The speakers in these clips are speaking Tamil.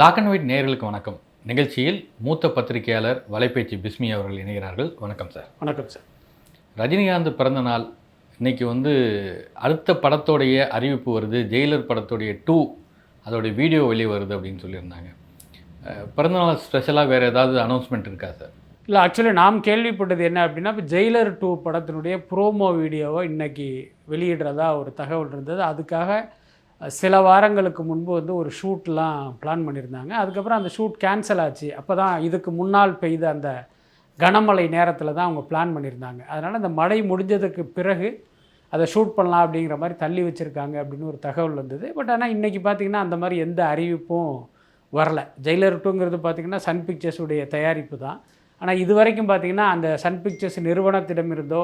Black அண்ட் ஒயிட் நேயர்களுக்கு வணக்கம். நிகழ்ச்சியில் மூத்த பத்திரிகையாளர் வலைபேச்சு பிஸ்மி அவர்கள் இணைகிறார்கள். வணக்கம் சார் வணக்கம் சார் ரஜினிகாந்த் பிறந்த நாள். இன்னைக்கு வந்து அடுத்த படத்தோடைய அறிவிப்பு வருது. ஜெயிலர் படத்தோடைய டூ அதோடைய வீடியோ வெளியே வருது அப்படின்னு சொல்லியிருந்தாங்க. பிறந்தநாள் ஸ்பெஷலாக வேறு ஏதாவது அனௌன்ஸ்மெண்ட் இருக்கா சார் இல்லை ஆக்சுவலி நாம் கேள்விப்பட்டது என்ன அப்படின்னா இப்போ ஜெயிலர் டூ படத்தினுடைய ப்ரோமோ வீடியோவை இன்னைக்கு வெளியிடுறதா ஒரு தகவல் இருந்தது. அதுக்காக சில வாரங்களுக்கு முன்பு வந்து ஒரு ஷூட்லாம் பிளான் பண்ணியிருந்தாங்க. அதுக்கப்புறம் அந்த ஷூட் கேன்சல் ஆச்சு. அப்போ தான் இதுக்கு முன்னால் பெய்த அந்த கனமழை நேரத்தில் தான் அவங்க பிளான் பண்ணியிருந்தாங்க. அதனால் அந்த மழை முடிஞ்சதுக்கு பிறகு அதை ஷூட் பண்ணலாம் அப்படிங்கிற மாதிரி தள்ளி வச்சுருக்காங்க அப்படின்னு ஒரு தகவல் வந்தது. பட் ஆனால் இன்றைக்கி பார்த்திங்கன்னா அந்த மாதிரி எந்த அறிவிப்பும் வரல. ஜெயிலர் டூங்கிறது பார்த்திங்கன்னா சன் பிக்சர்ஸுடைய தயாரிப்பு தான். ஆனால் இது வரைக்கும் பார்த்திங்கன்னா அந்த சன் பிக்சர்ஸ் நிறுவனத்திடமிருந்தோ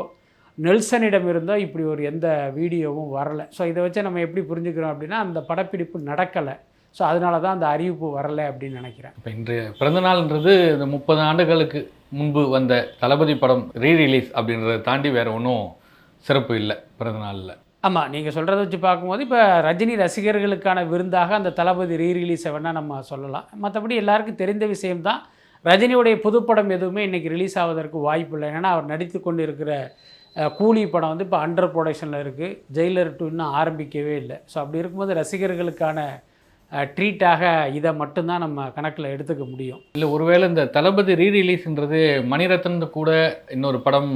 நெல்சனிடமிருந்தோ இப்படி ஒரு எந்த வீடியோவும் வரல. ஸோ இதை வச்சு நம்ம எப்படி புரிஞ்சுக்கிறோம் அப்படின்னா அந்த படப்பிடிப்பு நடக்கலை. ஸோ அதனால தான் அந்த அறிவிப்பு வரலை அப்படின்னு நினைக்கிறேன். இப்போ இன்றைய பிறந்தநாள்ன்றது இந்த முப்பது ஆண்டுகளுக்கு முன்பு வந்த தளபதி படம் ரீ ரிலீஸ் அப்படின்றத தாண்டி வேறு ஒன்றும் சிறப்பு இல்லை பிறந்தநாளில் ஆமாம் நீங்கள் சொல்கிறத வச்சு பார்க்கும்போது இப்போ ரஜினி ரசிகர்களுக்கான விருந்தாக அந்த தளபதி ரீ ரிலீஸை வேணால் நம்ம சொல்லலாம். மற்றபடி எல்லாருக்கும் தெரிந்த விஷயம்தான் ரஜினியுடைய புதுப்படம் எதுவுமே இன்றைக்கி ரிலீஸ் ஆவதற்கு வாய்ப்பு இல்லை. ஏன்னா அவர் நடித்து கொண்டு இருக்கிற கூலி படம் வந்து இப்போ அண்டர் ப்ரொடக்ஷனில் இருக்குது ஜெயிலர் டூ இன்னும் ஆரம்பிக்கவே இல்லை. ஸோ அப்படி இருக்கும்போது ரசிகர்களுக்கான ட்ரீட்டாக இதை மட்டும்தான் நம்ம கணக்கில் எடுத்துக்க முடியும். இல்லை ஒருவேளை இந்த தளபதி ரீ ரிலீஸ்ன்றது மணிரத்னம் கூட இன்னொரு படம்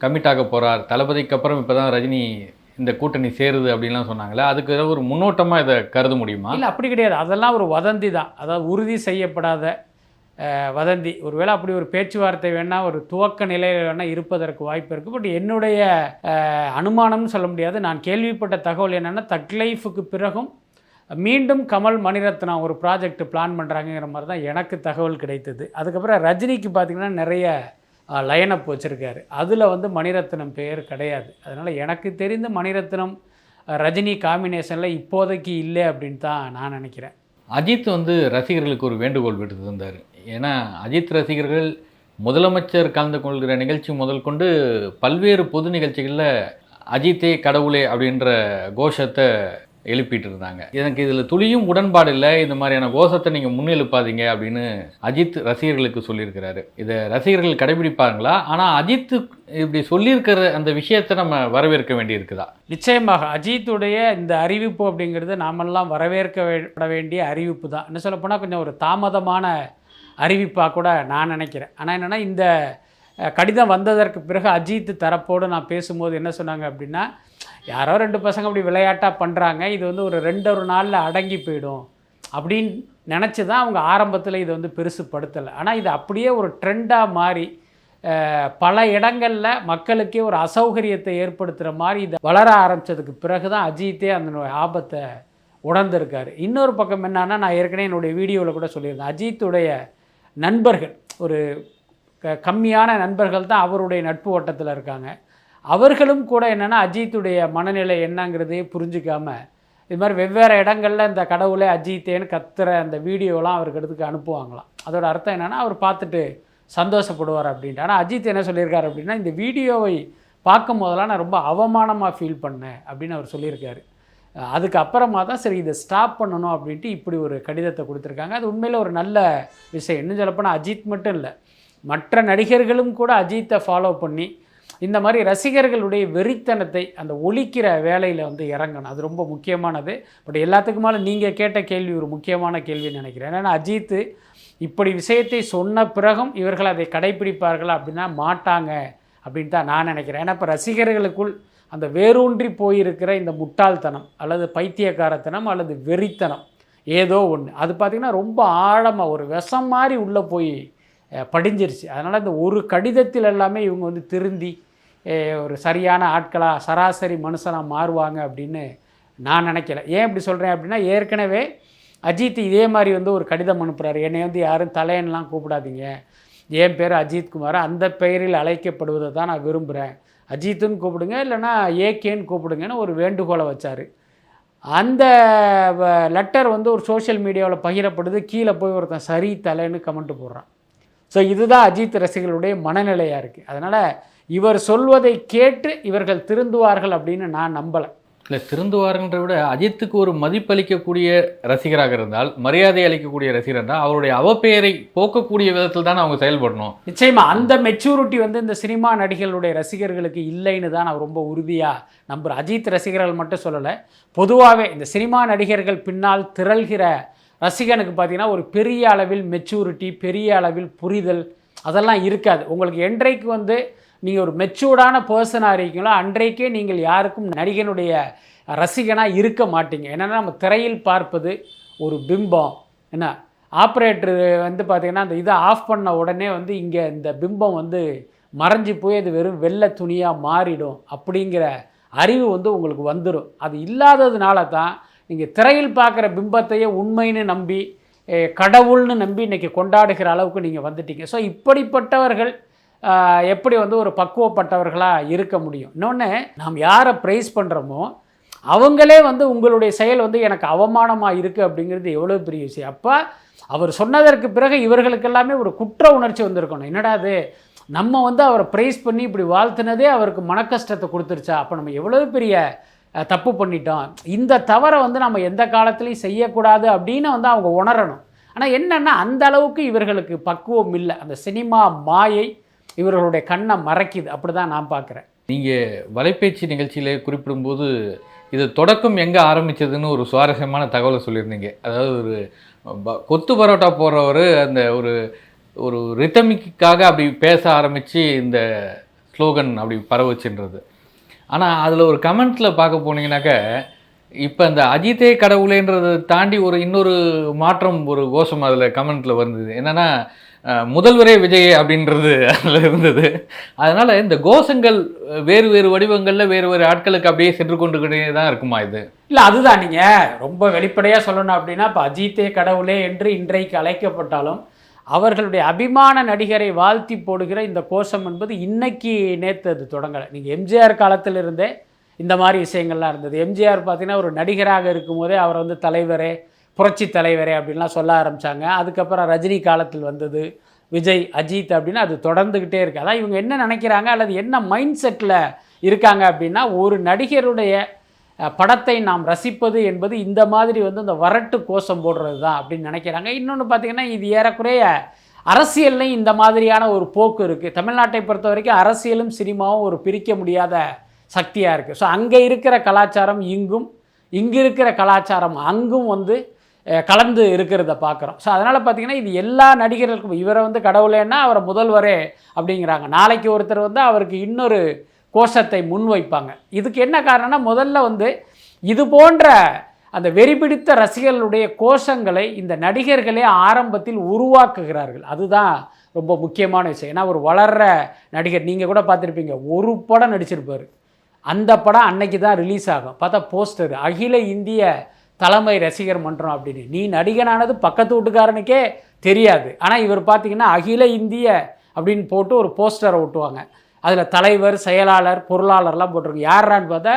கமிட் ஆக போகிறார் தளபதிக்கு அப்புறம் இப்போ தான் ரஜினி இந்த கூட்டணி சேருது அப்படின்லாம் சொன்னாங்களே அதுக்கு ஏதாவது ஒரு முன்னோட்டமாக இதை கருத முடியுமா? இல்லை அப்படி கிடையாது. அதெல்லாம் ஒரு வதந்தி தான் அதாவது உறுதி செய்யப்படாத வதந்தி. ஒருவேளை அப்படி ஒரு பேச்சுவார்த்தை வேணால் ஒரு துவக்க நிலையில் வேணால் இருப்பதற்கு வாய்ப்பு இருக்குது பட் என்னுடைய அனுமானம்னு சொல்ல முடியாது. நான் கேள்விப்பட்ட தகவல் என்னென்னா தக்லைஃபுக்கு பிறகும் மீண்டும் கமல் மணிரத்னா ஒரு ப்ராஜெக்ட் பிளான் பண்ணுறாங்கிற மாதிரி தான் எனக்கு தகவல் கிடைத்தது. அதுக்கப்புறம் ரஜினிக்கு பார்த்திங்கன்னா நிறைய லைனப் வச்சுருக்காரு. அதில் வந்து மணிரத்னம் பெயர் கிடையாது. அதனால் எனக்கு தெரிந்த மணிரத்னம் ரஜினி காம்பினேஷனில் இப்போதைக்கு இல்லை அப்படின்னு தான் நான் நினைக்கிறேன். அஜித் வந்து ரசிகர்களுக்கு ஒரு வேண்டுகோள் விட்டு தந்தார். ஏன்னா அஜித் ரசிகர்கள் முதலமைச்சர் கலந்து கொள்கிற நிகழ்ச்சி முதல் கொண்டு பல்வேறு பொது நிகழ்ச்சிகளில் அஜித்தே கடவுளே அப்படின்ற கோஷத்தை எழுப்பிட்டு இருந்தாங்க. எனக்கு இதில் துளியும் உடன்பாடு இல்லை. இந்த மாதிரியான கோஷத்தை நீங்கள் முன்னெழுப்பாதீங்க அப்படின்னு அஜித் ரசிகர்களுக்கு சொல்லியிருக்கிறாரு. இதை ரசிகர்கள் கடைபிடிப்பாங்களா ஆனால் அஜித் இப்படி சொல்லியிருக்கிற அந்த விஷயத்தை நம்ம வரவேற்க வேண்டியிருக்குதா? நிச்சயமாக அஜித்துடைய இந்த அறிவிப்பு அப்படிங்கிறது நாமெல்லாம் வரவேற்க வேண்டிய அறிவிப்பு தான். என்ன சொல்லப்போனால் கொஞ்சம் ஒரு தாமதமான அறிவிப்பாக கூட நான் நினைக்கிறேன். ஆனால் என்னென்னா இந்த கடிதம் வந்ததற்கு பிறகு அஜித் தரப்போடு நான் பேசும்போது என்ன சொன்னாங்க அப்படின்னா யாரோ ரெண்டு பசங்க அப்படி விளையாட்டாக பண்ணுறாங்க இது வந்து ஒரு ரெண்டு ஒரு நாளில் அடங்கி போயிடும் அப்படின்னு நினச்சி தான் அவங்க ஆரம்பத்தில் இதை வந்து பெருசுப்படுத்தலை ஆனால் இது அப்படியே ஒரு ட்ரெண்டாக மாறி பல இடங்களில் மக்களுக்கே ஒரு அசௌகரியத்தை ஏற்படுத்துகிற மாதிரி இதை வளர ஆரம்பித்ததுக்கு பிறகு தான் அஜித்தே அந்த ஆபத்தை உணர்ந்திருக்காரு. இன்னொரு பக்கம் என்னன்னா நான் ஏற்கனவே என்னுடைய வீடியோவில் கூட சொல்லியிருந்தேன். அஜித்துடைய நண்பர்கள் ஒரு க கம்மியான நண்பர்கள் தான் அவருடைய நட்பு ஓட்டத்தில் இருக்காங்க. அவர்களும் கூட என்னென்னா அஜித்துடைய மனநிலை என்னங்கிறதையே புரிஞ்சிக்காமல் இது மாதிரி வெவ்வேறு இடங்களில் இந்த கடவுளே அஜித்தேன்னு கத்துற அந்த வீடியோலாம் அவருக்கு எடுத்துக்கு அனுப்புவாங்களாம். அதோட அர்த்தம் என்னென்னா அவர் பார்த்துட்டு சந்தோஷப்படுவார் அப்படின்ட்டு. ஆனால் அஜித் என்ன சொல்லியிருக்காரு அப்படின்னா இந்த வீடியோவை பார்க்கும் போதெல்லாம் நான் ரொம்ப அவமானமாக ஃபீல் பண்ணேன் அப்படின்னு அவர் சொல்லியிருக்காரு. அதுக்கப்புறமா தான் சரி இதை ஸ்டாப் பண்ணணும் அப்படின்ட்டு இப்படி ஒரு கடிதத்தை கொடுத்துருக்காங்க. அது உண்மையில் ஒரு நல்ல விஷயம். இன்னும் சொல்லப்போனால் அஜித் மட்டும் இல்லை மற்ற நடிகர்களும் கூட அஜித்தை ஃபாலோ பண்ணி இந்த மாதிரி ரசிகர்களுடைய வெறித்தனத்தை அந்த ஒழிக்கிற வேலையில் வந்து இறங்கணும். அது ரொம்ப முக்கியமானது. பட் எல்லாத்துக்கு மேலே நீங்கள் கேட்ட கேள்வி ஒரு முக்கியமான கேள்வின்னு நினைக்கிறேன். ஏன்னா அஜித்து இப்படி விஷயத்தை சொன்ன பிறகும் இவர்கள் அதை கடைபிடிப்பார்களா அப்படின்னா மாட்டாங்க அப்படின்னு தான் நான் நினைக்கிறேன். ஏன்னா இப்போ ரசிகர்களுக்குள் அந்த வேரூன்றி போயிருக்கிற இந்த முட்டாள்தனம் அல்லது பைத்தியக்காரத்தனம் அல்லது வெறித்தனம் ஏதோ ஒன்று அது பார்த்திங்கன்னா ரொம்ப ஆழமாக ஒரு விஷம் மாதிரி உள்ளே போய் படிஞ்சிருச்சு. அதனால் இந்த ஒரு கடிதத்தில் எல்லாமே இவங்க வந்து திருந்தி ஒரு சரியான ஆட்களாக சராசரி மனுஷனாக மாறுவாங்க அப்படின்னு நான் நினைக்கல. ஏன் இப்படி சொல்கிறேன் அப்படின்னா ஏற்கனவே அஜித் இதே மாதிரி வந்து ஒரு கடிதம் அனுப்புகிறாரு என்னை வந்து யாரும் தலையன்லாம் கூப்பிடாதீங்க. என் பேர் அஜித் குமார். அந்த பெயரில் அழைக்கப்படுவதை தான் நான் விரும்புகிறேன் அஜித்துன்னு கூப்பிடுங்க இல்லைன்னா ஏகேன்னு கூப்பிடுங்கன்னு ஒரு வேண்டுகோளை வச்சார். அந்த லெட்டர் வந்து ஒரு சோஷியல் மீடியாவில் பகிரப்படுது. கீழே போய் ஒருத்தன் சரி தலைன்னு கமெண்ட் போடுறான். ஸோ இதுதான் அஜித் ரசிகர்களுடைய மனநிலையாக இருக்குது அதனால் இவர் சொல்வதை கேட்டு இவர்கள் திருந்துவார்கள் அப்படின்னு நான் நம்பலை. இல்லை திருந்துவாருன்ற விட அஜித்துக்கு ஒரு மதிப்பளிக்கக்கூடிய ரசிகராக இருந்தால் மரியாதை அளிக்கக்கூடிய ரசிகர் இருந்தால் அவருடைய அவப்பெயரை போக்கக்கூடிய விதத்தில் தான் அவங்க செயல்படணும். நிச்சயமா அந்த மெச்சூரிட்டி வந்து இந்த சினிமா நடிகர்களுடைய ரசிகர்களுக்கு இல்லைன்னு தான் நான் ரொம்ப உறுதியாக நம்புகிறேன் அஜித் ரசிகர்கள் மட்டும் சொல்லலை பொதுவாகவே இந்த சினிமா நடிகர்கள் பின்னால் திரள்கிற ரசிகனுக்கு பார்த்தீங்கன்னா ஒரு பெரிய அளவில் மெச்சூரிட்டி பெரிய அளவில் புரிதல் அதெல்லாம் இருக்காது. உங்களுக்கு என்றைக்கு வந்து நீங்கள் ஒரு மெச்சூர்டான பர்சனாக இருக்கீங்களோ அன்றைக்கே நீங்கள் யாருக்கும் நடிகனுடைய ரசிகனாக இருக்க மாட்டீங்க. என்னென்னா நம்ம திரையில் பார்ப்பது ஒரு பிம்பம். என்ன? ஆப்ரேட்டர் வந்து பார்த்திங்கன்னா அந்த இதை ஆஃப் பண்ண உடனே வந்து இங்கே இந்த பிம்பம் வந்து மறைஞ்சு போய் அது வெறும் வெள்ளை துணியாக மாறிடும் அப்படிங்கிற அறிவு வந்து உங்களுக்கு வந்துடும் அது இல்லாததுனால தான் நீங்கள் திரையில் பார்க்குற பிம்பத்தையே உண்மைன்னு நம்பி கடவுள்னு நம்பி இன்றைக்கி கொண்டாடுகிற அளவுக்கு நீங்கள் வந்துட்டீங்க. ஸோ இப்படிப்பட்டவர்கள் எப்படி வந்து ஒரு பக்குவப்பட்டவர்களாக இருக்க முடியும்? இன்னொன்று நாம் யாரை ப்ரைஸ் பண்ணுறோமோ அவங்களே வந்து உங்களுடைய செயல் வந்து எனக்கு அவமானமாக இருக்குது அப்படிங்கிறது எவ்வளோ பெரிய விஷயம். அப்போ அவர் சொன்னதற்கு பிறகு இவர்களுக்கெல்லாமே ஒரு குற்ற உணர்ச்சி வந்திருக்கணும். என்னடா அது நம்ம வந்து அவரை ப்ரைஸ் பண்ணி இப்படி வாழ்த்துனதே அவருக்கு மனக்கஷ்டத்தை கொடுத்துருச்சா? அப்போ நம்ம எவ்வளோ பெரிய தப்பு பண்ணிட்டோம். இந்த தவறை வந்து நம்ம எந்த காலத்துலையும் செய்யக்கூடாது அப்படின்னு வந்து அவங்க உணரணும். ஆனால் என்னென்னா அந்த அளவுக்கு இவர்களுக்கு பக்குவம் இல்லை. அந்த சினிமா மாயை இவர்களுடைய கண்ணை மறைக்குது. அப்படி தான் நான் பார்க்குறேன். நீங்கள் வலைபேச்சு நிகழ்ச்சியில் குறிப்பிடும்போது இது தொடக்கம் எங்கே ஆரம்பித்ததுன்னு ஒரு சுவாரஸ்யமான தகவலை சொல்லியிருந்தீங்க. அதாவது ஒரு ப- கொத்து பரோட்டா போடுறவர் அந்த ஒரு ஒரு ரித்தமிக்காக அப்படி பேச ஆரம்பித்து இந்த ஸ்லோகன் அப்படி பரவச்சுன்றது. ஆனால் அதில் ஒரு கமெண்ட்டில் பார்க்க போனீங்கன்னாக்க இப்போ இந்த அஜித்தே கடவுளேன்றதை தாண்டி ஒரு இன்னொரு மாற்றம் ஒரு கோஷம் அதில் கமெண்ட்டில் வந்தது என்னென்னா முதல்வரே விஜய் அப்படின்றது அதில் இருந்தது. அதனால் இந்த கோஷங்கள் வேறு வேறு வடிவங்களில் வேறு வேறு ஆட்களுக்கு அப்படியே சென்று கொண்டுகிட்டே தான் இருக்குமா இது? இல்லை அதுதான் நீங்கள் ரொம்ப வெளிப்படையாக சொல்லணும் அப்படின்னா இப்போ அஜித்தே கடவுளே என்று இன்றைக்கு அழைக்கப்பட்டாலும் அவர்களுடைய அபிமான நடிகரை வாழ்த்தி போடுகிற இந்த கோஷம் என்பது இன்னைக்கு நேற்று அது தொடங்கலை. நீங்கள் எம்ஜிஆர் காலத்திலிருந்தே இந்த மாதிரி விஷயங்கள்லாம் இருந்தது. எம்ஜிஆர் பார்த்தீங்கன்னா ஒரு நடிகராக இருக்கும்போதே அவர் வந்து தலைவரே புரட்சி தலைவரே அப்படின்லாம் சொல்ல ஆரம்பித்தாங்க அதுக்கப்புறம் ரஜினி காலத்தில் வந்தது. விஜய் அஜித் அப்படின்னு அது தொடர்ந்துக்கிட்டே இருக்குது அதான் இவங்க என்ன நினைக்கிறாங்க அல்லது என்ன மைண்ட் செட்டில் இருக்காங்க அப்படின்னா ஒரு நடிகருடைய படத்தை நாம் ரசிப்பது என்பது இந்த மாதிரி வந்து இந்த வரட்டு கோஷம் போடுறது தான் அப்படின்னு நினைக்கிறாங்க. இன்னொன்று பார்த்தீங்கன்னா இது ஏறக்குறைய அரசியல்லையும் இந்த மாதிரியான ஒரு போக்கு இருக்குது தமிழ்நாட்டை பொறுத்த வரைக்கும் அரசியலும் சினிமாவும் ஒரு பிரிக்க முடியாத சக்தியாக இருக்குது ஸோ அங்கே இருக்கிற கலாச்சாரம் இங்கும் இங்கே இருக்கிற கலாச்சாரம் அங்கும் வந்து கலந்து இருக்கிறத பார்க்குறோம் ஸோ அதனால் பார்த்தீங்கன்னா இது எல்லா நடிகர்களுக்கும் இவரை வந்து கடவுளேன்னா அவரை முதல்வரே அப்படிங்கிறாங்க. நாளைக்கு ஒருத்தர் வந்து அவருக்கு இன்னொரு கோஷத்தை முன்வைப்பாங்க இதுக்கு என்ன காரணம்னா முதல்ல வந்து இது போன்ற அந்த வெறிபிடித்த ரசிகர்களுடைய கோஷங்களை இந்த நடிகர்களே ஆரம்பத்தில் உருவாக்குகிறார்கள். அதுதான் ரொம்ப முக்கியமான விஷயம். ஏன்னா ஒரு வளர்ற நடிகர் நீங்கள் கூட பார்த்துருப்பீங்க ஒரு படம் நடிச்சிருப்பார். அந்த படம் அன்னைக்கு தான் ரிலீஸ் ஆகும். பார்த்தா போஸ்டர். அகில இந்திய தலைமை ரசிகர் மன்றம் அப்படின்னு. நீ நடிகனானது பக்கத்து வீட்டுக்காரனுக்கே தெரியாது. ஆனால் இவர் பார்த்தீங்கன்னா அகில இந்திய அப்படின்னு போட்டு ஒரு போஸ்டரை ஒட்டுவாங்க. அதில் தலைவர் செயலாளர் பொருளாளர்லாம் போட்டிருக்கு யாரான்னு பார்த்தா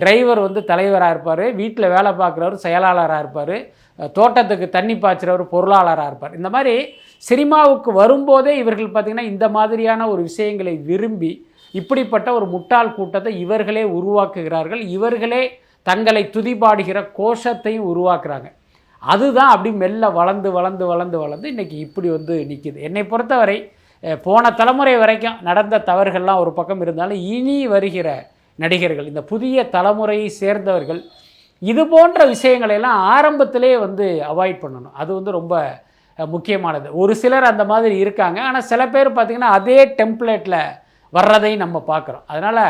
டிரைவர் வந்து தலைவராக இருப்பார். வீட்டில் வேலை பார்க்குறவர் செயலாளராக இருப்பார். தோட்டத்துக்கு தண்ணி பாய்ச்சுறவர் பொருளாளராக இருப்பார். இந்த மாதிரி சினிமாவுக்கு வரும்போதே இவர்கள் பார்த்திங்கன்னா இந்த மாதிரியான ஒரு விஷயங்களை விரும்பி இப்படிப்பட்ட ஒரு முட்டாள் கூட்டத்தை இவர்களே உருவாக்குகிறார்கள். இவர்களே தங்களை துதிபாடுகிற கோஷத்தையும் உருவாக்குறாங்க. அதுதான் அப்படி மெல்ல வளர்ந்து வளர்ந்து வளர்ந்து வளர்ந்து இன்றைக்கி இப்படி வந்து நிற்கிது என்னை பொறுத்தவரை போன தலைமுறை வரைக்கும் நடந்த தவறுகள்லாம் ஒரு பக்கம் இருந்தாலும் இனி வருகிற நடிகர்கள் இந்த புதிய தலைமுறையை சேர்ந்தவர்கள் இது போன்ற விஷயங்களை எல்லாம் ஆரம்பத்திலே வந்து அவாய்ட் பண்ணணும். அது வந்து ரொம்ப முக்கியமானது. ஒரு சிலர் அந்த மாதிரி இருக்காங்க. ஆனால் சில பேர் பார்த்திங்கன்னா அதே டெம்ப்ளேட்டில் வர்றதையும் நம்ம பார்க்குறோம். அதனால்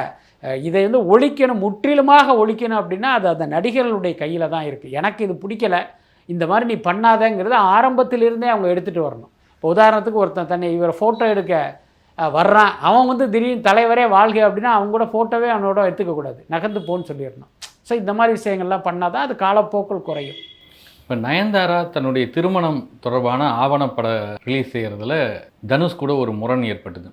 இதை வந்து ஒழிக்கணும் முற்றிலுமாக ஒழிக்கணும் அப்படின்னா அது அந்த நடிகர்களுடைய கையில் தான் இருக்குது எனக்கு இது பிடிக்கல. இந்த மாதிரி நீ பண்ணாதங்கிறத ஆரம்பத்திலிருந்தே அவங்க எடுத்துகிட்டு வரணும். இப்போ உதாரணத்துக்கு ஒருத்தன் தன்னை இவரை ஃபோட்டோ எடுக்க வர்றான். அவன் வந்து திடீர்னு தலைவரே வாழ்க அப்படின்னா அவங்க கூட ஃபோட்டோவே அவனோட எடுத்துக்கக்கூடாது நகர்ந்து போன்னு சொல்லிடணும். ஸோ இந்த மாதிரி விஷயங்கள்லாம் பண்ணால் தான் அது காலப்போக்கில் குறையும். இப்போ நயன்தாரா தன்னுடைய திருமணம் தொடர்பான ஆவணப்பட ரிலீஸ் செய்கிறதுல தனுஷ் கூட ஒரு முரண் ஏற்பட்டது.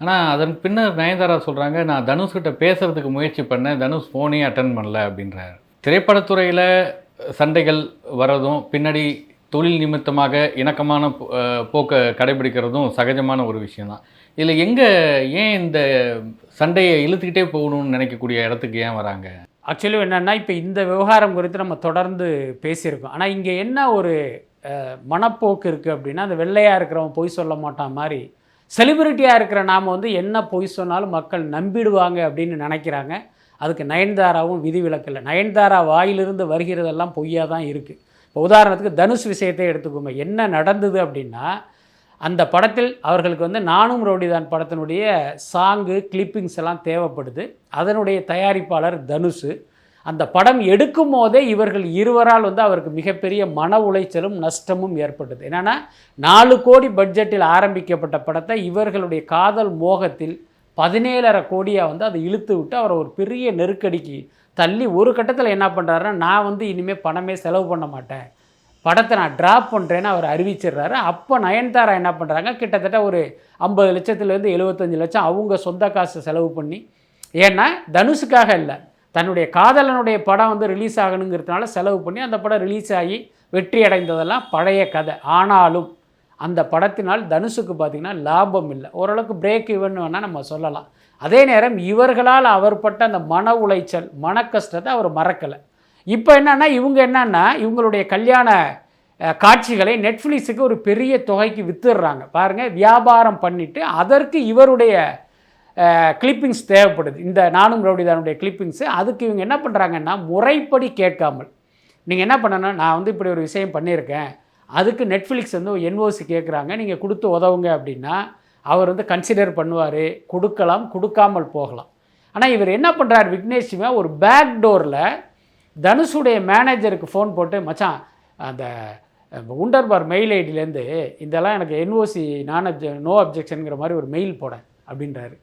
ஆனால் அதன் பின்னர் நயன்தாரா சொல்கிறாங்க நான் தனுஷ்கிட்ட பேசுகிறதுக்கு முயற்சி பண்ணேன் தனுஷ் ஃபோனே அட்டன் பண்ணல அப்படின்றார். திரைப்படத்துறையில் சண்டைகள் வர்றதும் பின்னாடி தொழில் நிமித்தமாக இணக்கமான போக்கை கடைபிடிக்கிறதும் சகஜமான ஒரு விஷயந்தான் இதில் எங்கே ஏன் இந்த சண்டையை இழுத்துக்கிட்டே போகணும்னு நினைக்கக்கூடிய இடத்துக்கு ஏன் வராங்க? ஆக்சுவலி என்னென்னா இப்போ இந்த விவகாரம் குறித்து நம்ம தொடர்ந்து பேசியிருக்கோம். ஆனால் இங்கே என்ன ஒரு மனப்போக்கு இருக்குது அப்படின்னா அந்த வெள்ளையாக இருக்கிறவன் பொய் சொல்ல மாட்டான் மாதிரி செலிபிரிட்டியாக இருக்கிற நாம் வந்து என்ன பொய் சொன்னாலும் மக்கள் நம்பிடுவாங்க அப்படின்னு நினைக்கிறாங்க. அதுக்கு நயன்தாராவும் விதிவிலக்கில்லை நயன்தாரா வாயிலிருந்து வருகிறதெல்லாம் பொய்யாக தான் இருக்குது இப்போ உதாரணத்துக்கு தனுஷ் விஷயத்தை எடுத்துக்கோங்க. என்ன நடந்தது அப்படின்னா அந்த படத்தில் அவர்களுக்கு வந்து நானும் ரவுடிதான் படத்தினுடைய சாங்கு கிளிப்பிங்ஸ் எல்லாம் தேவைப்படுது. அதனுடைய தயாரிப்பாளர் தனுஷ். அந்த படம் எடுக்கும் போதே இவர்கள் இருவரால் வந்து அவருக்கு மிகப்பெரிய மன உளைச்சலும் நஷ்டமும் ஏற்பட்டது. என்னென்னா நாலு கோடி பட்ஜெட்டில் ஆரம்பிக்கப்பட்ட படத்தை இவர்களுடைய காதல் மோகத்தில் பதினேழரை கோடியாக வந்து அதை இழுத்து விட்டு அவரை ஒரு பெரிய நெருக்கடிக்கு தள்ளி ஒரு கட்டத்தில் என்ன பண்ணுறாருன்னா நான் வந்து இனிமேல் பணமே செலவு பண்ண மாட்டேன். படத்தை நான் ட்ராப் பண்ணுறேன்னு அவர் அறிவிச்சிடுறாரு. அப்போ நயன்தாரா என்ன பண்ணுறாங்க கிட்டத்தட்ட ஒரு ஐம்பது லட்சத்துலேருந்து எழுபத்தஞ்சு லட்சம் அவங்க சொந்த காசு செலவு பண்ணி ஏன்னா தனுஷுக்காக இல்லை தன்னுடைய காதலனுடைய படம் வந்து ரிலீஸ் ஆகணுங்கிறதுனால செலவு பண்ணி அந்த படம் ரிலீஸ் ஆகி வெற்றி அடைந்ததெல்லாம் பழைய கதை. ஆனாலும் அந்த படத்தினால் தனுஷுக்கு பார்த்திங்கன்னா லாபம் இல்லை. ஓரளவுக்கு பிரேக் ஈவன் வேணால் நம்ம சொல்லலாம். அதே நேரம் இவர்களால் அவர் பட்ட அந்த மன உளைச்சல் மன கஷ்டத்தை அவர் மறக்கலை. இப்போ என்னென்னா இவங்க என்னென்னா இவங்களுடைய கல்யாண காட்சிகளை நெட்ஃப்ளிக்ஸுக்கு ஒரு பெரிய தொகைக்கு வித்துடுறாங்க. பாருங்கள் வியாபாரம் பண்ணிவிட்டு அதற்கு இவருடைய கிளிப்பிங்ஸ் தேவைப்படுது. இந்த நானும் ரவுடிதானுடைய கிளிப்பிங்ஸு அதுக்கு இவங்க என்ன பண்ணுறாங்கன்னா முறைப்படி கேட்காமல். நீங்கள் என்ன பண்ணணும்? நான் வந்து இப்படி ஒரு விஷயம் பண்ணியிருக்கேன். அதுக்கு நெட்ஃப்ளிக்ஸ் வந்து என்ஓசி கேட்குறாங்க நீங்கள் கொடுத்து உதவுங்க அப்படின்னா அவர் வந்து கன்சிடர் பண்ணுவார். கொடுக்கலாம் கொடுக்காமல் போகலாம். ஆனால் இவர் என்ன பண்ணுறாரு விக்னேஷ் ஒரு பேக் டோரில் தனுஷுடைய மேனேஜருக்கு ஃபோன் போட்டு மச்சான் அந்த உண்டர்பார் மெயில் ஐடியிலேருந்து இதெல்லாம் எனக்கு என்ஓசி நான் அப்ஜெ நோ அப்ஜெக்ஷனுங்கிற மாதிரி ஒரு மெயில் போட அப்படின்றாரு.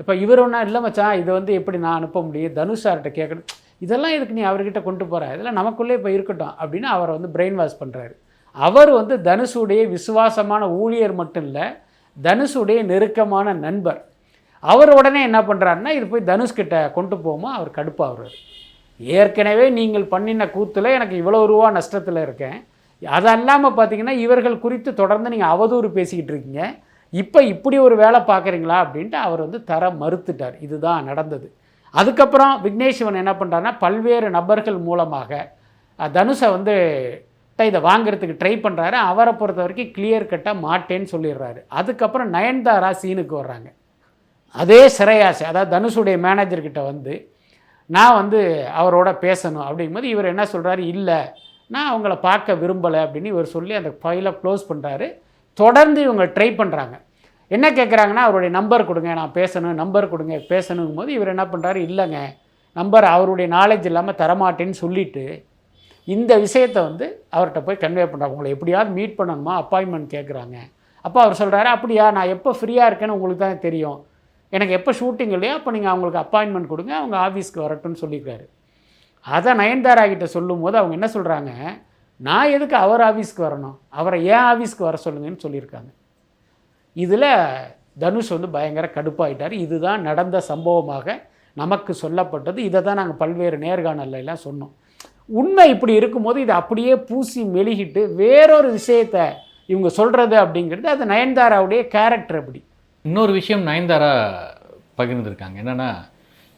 இப்போ இவர் ஒன்றா இல்லை மச்சான் இதை வந்து எப்படி நான் அனுப்ப முடியும்? தனுஷ் சார்கிட்ட கேட்கணும் இதெல்லாம் எதுக்கு நீ அவர்கிட்ட கொண்டு போகிற இதெல்லாம் நமக்குள்ளே இப்போ இருக்கட்டும் அப்படின்னு அவரை வந்து பிரெயின் வாஷ் பண்ணுறாரு அவர் வந்து தனுஷுடைய விசுவாசமான ஊழியர் மட்டும் இல்லை தனுஷுடைய நெருக்கமான நண்பர். அவர் உடனே என்ன பண்ணுறாருன்னா இது போய் தனுஷ்கிட்ட கொண்டு போகுமோ அவர் கடுப்பாகிறார். ஏற்கனவே நீங்கள் பண்ணின கூத்தில் எனக்கு இவ்வளோ ரூபா நஷ்டத்தில் இருக்கேன். அது அல்லாமல் பார்த்தீங்கன்னா இவர்கள் குறித்து தொடர்ந்து நீங்கள் அவதூறு பேசிக்கிட்டு இருக்கீங்க. இப்போ இப்படி ஒரு வேலை பார்க்குறீங்களா அப்படின்ட்டு அவர் வந்து தர மறுத்துட்டார். இதுதான் நடந்தது. அதுக்கப்புறம் விக்னேஷ் சிவன் என்ன பண்ணுறாருன்னா பல்வேறு நபர்கள் மூலமாக தனுஷை வந்து இதை வாங்குறதுக்கு ட்ரை பண்ணுறாரு அவரை பொறுத்த வரைக்கும் கிளியர் கட்டாக மாட்டேன்னு சொல்லிடுறாரு. அதுக்கப்புறம் நயன்தாரா சீனுக்கு வர்றாங்க. அதே சிறையாசை அதாவது தனுஷுடைய மேனேஜர்கிட்ட வந்து நான் வந்து அவரோட பேசணும் அப்படிங்கும்போது இவர் என்ன சொல்கிறாரு இல்லை நான் அவங்கள பார்க்க விரும்பலை அப்படின்னு இவர் சொல்லி அந்த ஃபைலை க்ளோஸ் பண்ணுறாரு தொடர்ந்து இவங்க ட்ரை பண்ணுறாங்க என்ன கேட்குறாங்கன்னா அவருடைய நம்பர் கொடுங்க நான் பேசணும் நம்பர் கொடுங்க பேசணுங்கும் போது இவர் என்ன பண்ணுறாரு இல்லைங்க நம்பர் அவருடைய நாலேஜ் இல்லாமல் தரமாட்டேன்னு சொல்லிவிட்டு இந்த விஷயத்தை வந்து அவர்கிட்ட போய் கன்வே பண்ணுறாங்க உங்களை எப்படியாவது மீட் பண்ணணுமா அப்பாயின்மெண்ட் கேட்குறாங்க அப்போ அவர் சொல்கிறாரு அப்படியா நான் எப்போ ஃப்ரீயாக இருக்கேன்னு உங்களுக்கு தான் தெரியும். எனக்கு எப்போ ஷூட்டிங் இல்லையோ அப்போ நீங்கள் அவங்களுக்கு அப்பாயின்மெண்ட் கொடுங்க அவங்க ஆஃபீஸ்க்கு வரட்டும்னு சொல்லியிருக்காரு அதை நயன்தாராகிட்ட சொல்லும் போது அவங்க என்ன சொல்கிறாங்க நான் எதுக்கு அவர் ஆஃபீஸ்க்கு வரணும்? அவரை ஏன் ஆஃபீஸ்க்கு வர சொல்லுங்கன்னு சொல்லியிருக்காங்க. இதில் தனுஷ் வந்து பயங்கர கடுப்பாயிட்டார். இதுதான் நடந்த சம்பவமாக நமக்கு சொல்லப்பட்டது. இதை தான் நாங்கள் பல்வேறு நேர்காணல்ல சொன்னோம். உண்மை இப்படி இருக்கும்போது இதை அப்படியே பூசி மெழுகிட்டு வேறொரு விஷயத்தை இவங்க சொல்கிறது அப்படிங்கிறது அது நயன்தாராவுடைய கேரக்டர் அப்படி. இன்னொரு விஷயம் நயன்தாரா பகிர்ந்துருக்காங்க. என்னென்னா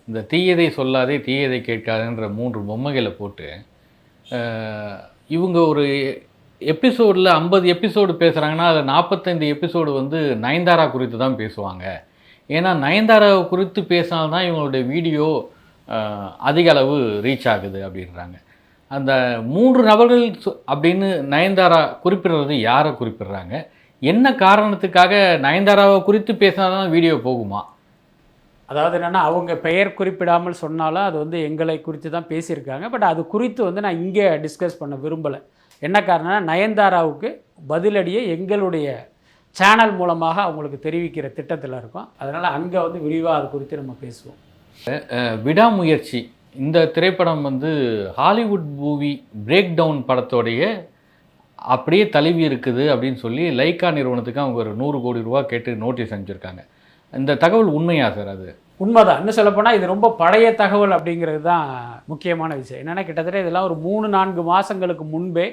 இந்த தீயதை சொல்லாதே தீயதை கேட்காதுன்ற மூன்று பொம்மைகளை போட்டு இவங்க ஒரு எபிசோடில் ஐம்பது எபிசோடு பேசுகிறாங்கன்னா அதில் நாற்பத்தைந்து எபிசோடு வந்து நயன்தாரா குறித்து தான் பேசுவாங்க. ஏன்னா நயன்தாராவை குறித்து பேசினால்தான் இவங்களுடைய வீடியோ அதிகளவு அதிக அளவு ரீச் ஆகுது அப்படின்றாங்க. அந்த மூன்று நபர்கள் அப்படின்னு நயன்தாரா குறிப்பிடுறது யாரை குறிப்பிடுறாங்க? என்ன காரணத்துக்காக நயன்தாராவை குறித்து பேசினாதான் வீடியோ போகுமா? அதாவது என்னென்னா அவங்க பெயர் குறிப்பிடாமல் சொன்னாலும் அது வந்து எங்களை குறித்து தான் பேசியிருக்காங்க. பட் அது குறித்து வந்து நான் இங்கே டிஸ்கஸ் பண்ண விரும்பலை. என்ன காரணம்னா நயன்தாராவுக்கு பதிலடியை எங்களுடைய சேனல் மூலமாக அவங்களுக்கு தெரிவிக்கிற திட்டத்தில் இருக்கும். அதனால் அங்கே வந்து விரிவாக அது குறித்து நம்ம பேசுவோம். விடாமுயற்சி. இந்த திரைப்படம் வந்து ஹாலிவுட் மூவி பிரேக் டவுன் படத்தோடைய அப்படியே தழுவி இருக்குது அப்படின்னு சொல்லி லைக்கா நிறுவனத்துக்கு அவங்க ஒரு நூறு கோடி ரூபா கேட்டு நோட்டீஸ் அனுப்பிச்சிருக்காங்க. இந்த தகவல் உண்மையா சார் அது? உண்மைதான். இன்னும் சொல்லப்போனால் இது ரொம்ப பழைய தகவல் அப்படிங்கிறது தான் முக்கியமான விஷயம். என்னென்னா கிட்டத்தட்ட இதெல்லாம் ஒரு மூணு நான்கு மாதங்களுக்கு முன்பே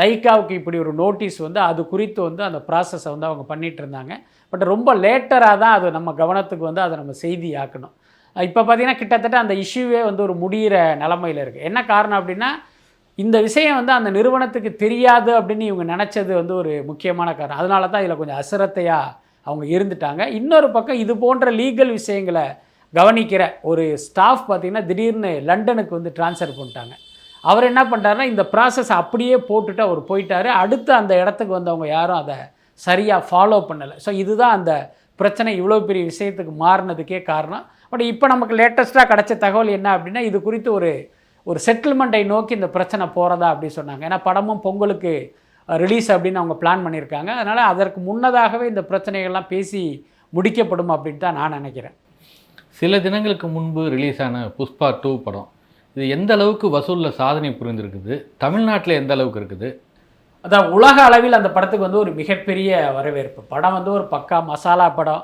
லைக்காவுக்கு இப்படி ஒரு நோட்டீஸ் வந்து அது குறித்து வந்து அந்த ப்ராசஸை வந்து அவங்க பண்ணிகிட்டு இருந்தாங்க. பட் ரொம்ப லேட்டராக தான் அது நம்ம கவனத்துக்கு வந்து அதை நம்ம செய்தி ஆக்கணும். இப்போ பார்த்தீங்கன்னா கிட்டத்தட்ட அந்த இஷ்யூவே வந்து ஒரு முடிகிற நிலமையில் இருக்குது என்ன காரணம் அப்படின்னா இந்த விஷயம் வந்து அந்த நிறுவனத்துக்கு தெரியாது அப்படின்னு இவங்க நினச்சது வந்து ஒரு முக்கியமான காரணம். அதனால தான் இதில் கொஞ்சம் அசிரத்தையாக அவங்க இருந்துட்டாங்க. இன்னொரு பக்கம் இது போன்ற லீகல் விஷயங்களை கவனிக்கிற ஒரு ஸ்டாஃப் பார்த்திங்கன்னா திடீர்னு லண்டனுக்கு வந்து ட்ரான்ஸ்ஃபர் பண்ணிட்டாங்க. அவர் என்ன பண்ணுறாருன்னா இந்த ப்ராசஸ் அப்படியே போட்டுட்டு அவர் போயிட்டாரு. அடுத்து அந்த இடத்துக்கு வந்தவங்க யாரும் அதை சரியாக ஃபாலோ பண்ணலை. ஸோ இதுதான் அந்த பிரச்சனை இவ்வளோ பெரிய விஷயத்துக்கு மாறினதுக்கே காரணம். பட் இப்போ நமக்கு லேட்டஸ்ட்டாக கிடைச்ச தகவல் என்ன அப்படின்னா இது குறித்து ஒரு ஒரு செட்டில்மெண்ட்டை நோக்கி இந்த பிரச்சனை போகிறதா அப்படி சொன்னாங்க. ஏன்னா படமும் பொங்கலுக்கு ரிலீஸ் அப்படின்னு அவங்க பிளான் பண்ணியிருக்காங்க. அதனால் அதற்கு முன்னதாகவே இந்த பிரச்சனைகள்லாம் பேசி முடிக்கப்படும் அப்படின்ட்டு தான் நான் நினைக்கிறேன். சில தினங்களுக்கு முன்பு ரிலீஸ் ஆன புஷ்பா டூ படம். இது எந்த அளவுக்கு வசூலில் சாதனை புரிந்திருக்குது? தமிழ்நாட்டில் எந்த அளவுக்கு இருக்குது? அதான் உலக அளவில் அந்த படத்துக்கு வந்து ஒரு மிகப்பெரிய வரவேற்பு. படம் வந்து ஒரு பக்கா மசாலா படம்.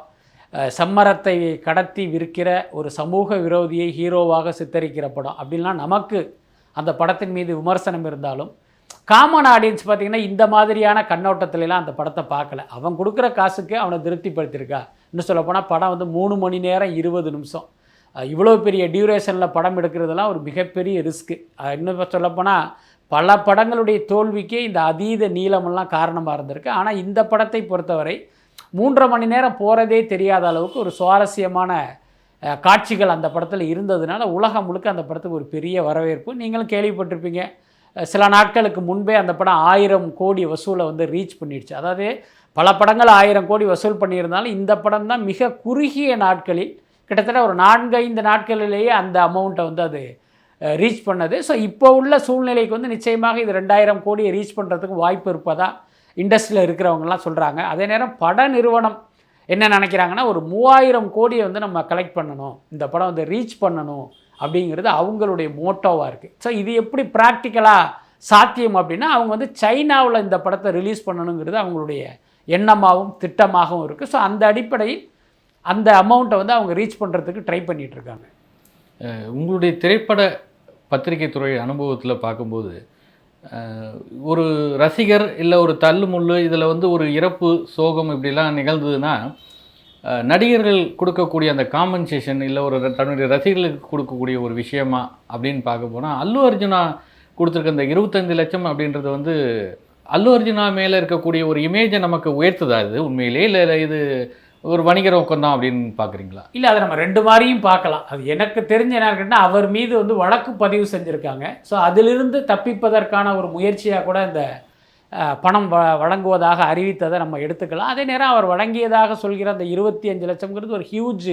செம்மரத்தை கடத்தி விற்கிற ஒரு சமூக விரோதியை ஹீரோவாக சித்தரிக்கிற படம். அப்படின்லாம் நமக்கு அந்த படத்தின் மீது விமர்சனம் இருந்தாலும் காமன் ஆடியன்ஸ் பார்த்திங்கன்னா இந்த மாதிரியான கண்ணோட்டத்திலலாம் அந்த படத்தை பார்க்கல. அவன் கொடுக்குற காசுக்கு அவனை திருப்திப்படுத்தியிருக்கா. இன்னும் சொல்லப்போனால் படம் வந்து மூணு மணி நேரம் இருபது நிமிஷம். இவ்வளோ பெரிய டியூரேஷனில் படம் எடுக்கிறதுலாம் ஒரு மிகப்பெரிய ரிஸ்க்கு. இன்னும் சொல்லப்போனால் பல படங்களுடைய தோல்விக்கே இந்த அதீத நீளமெல்லாம் காரணமாக இருந்திருக்கு. ஆனால் இந்த படத்தை பொறுத்தவரை மூன்றரை மணி நேரம் போகிறதே தெரியாத அளவுக்கு ஒரு சுவாரஸ்யமான காட்சிகள் அந்த படத்தில் இருந்ததுனால உலகம் முழுக்க அந்த படத்துக்கு ஒரு பெரிய வரவேற்பு. நீங்களும் கேள்விப்பட்டிருப்பீங்க. சில நாட்களுக்கு முன்பே அந்த படம் ஆயிரம் கோடி வசூலை வந்து ரீச் பண்ணிடுச்சு. அதாவது பல படங்கள் ஆயிரம் கோடி வசூல் பண்ணியிருந்தாலும் இந்த படம் தான் மிக குறுகிய நாட்களில் கிட்டத்தட்ட ஒரு நான்கைந்து நாட்களிலேயே அந்த அமௌண்ட்டை வந்து அது ரீச் பண்ணது. ஸோ இப்போ உள்ள சூழ்நிலைக்கு வந்து நிச்சயமாக இது ரெண்டாயிரம் கோடியை ரீச் பண்ணுறதுக்கு வாய்ப்பு இருப்பதாக இண்டஸ்ட்ரியில் இருக்கிறவங்கலாம் சொல்கிறாங்க அதே நேரம் பட நிறுவனம் என்ன நினைக்கிறாங்கன்னா ஒரு மூவாயிரம் கோடியை வந்து நம்ம கலெக்ட் பண்ணணும். இந்த படம் வந்து ரீச் பண்ணணும். அப்படிங்கிறது அவங்களுடைய மோட்டோவாக இருக்குது ஸோ இது எப்படி ப்ராக்டிக்கலாக சாத்தியம் அப்படின்னா அவங்க வந்து சைனாவில் இந்த படத்தை ரிலீஸ் பண்ணணுங்கிறது அவங்களுடைய எண்ணமாகவும் திட்டமாகவும் இருக்குது ஸோ அந்த அடிப்படையில் அந்த அமௌண்ட்டை வந்து அவங்க ரீச் பண்ணுறதுக்கு ட்ரை பண்ணிகிட்ருக்காங்க உங்களுடைய திரைப்பட பத்திரிகை துறை அனுபவத்தில் பார்க்கும்போது ஒரு ரசிகர் இல்லை ஒரு தள்ளுமுள்ளு இதில் வந்து ஒரு இறப்பு சோகம் இப்படிலாம் நிகழ்ந்ததுன்னா நடிகர்கள் கொடுக்கக்கூடிய அந்த காம்பன்சேஷன் இல்லை ஒரு தன்னுடைய ரசிகர்களுக்கு கொடுக்கக்கூடிய ஒரு விஷயமா அப்படின்னு பார்க்க போனால் அல்லு அர்ஜுனா கொடுத்துருக்க இந்த இருபத்தஞ்சு லட்சம் அப்படின்றது வந்து அல்லு அர்ஜுனா மேலே இருக்கக்கூடிய ஒரு இமேஜை நமக்கு உயர்த்துதா இது? உண்மையிலே இல்லை இது ஒரு வணிகர் நோக்கம் அப்படின்னு பார்க்குறீங்களா? இல்லை அதை நம்ம ரெண்டு மாதிரியும் பார்க்கலாம். அது எனக்கு தெரிஞ்ச என்ன கேட்டால் அவர் மீது வந்து வழக்கு பதிவு செஞ்சுருக்காங்க. ஸோ அதிலிருந்து தப்பிப்பதற்கான ஒரு முயற்சியாக கூட இந்த பணம் வ வழங்குவதாக அறிவித்ததை நம்ம எடுத்துக்கலாம். அதே நேரம் அவர் வழங்கியதாக சொல்கிற அந்த இருபத்தி அஞ்சு லட்சம்ங்கிறது ஒரு ஹியூஜ்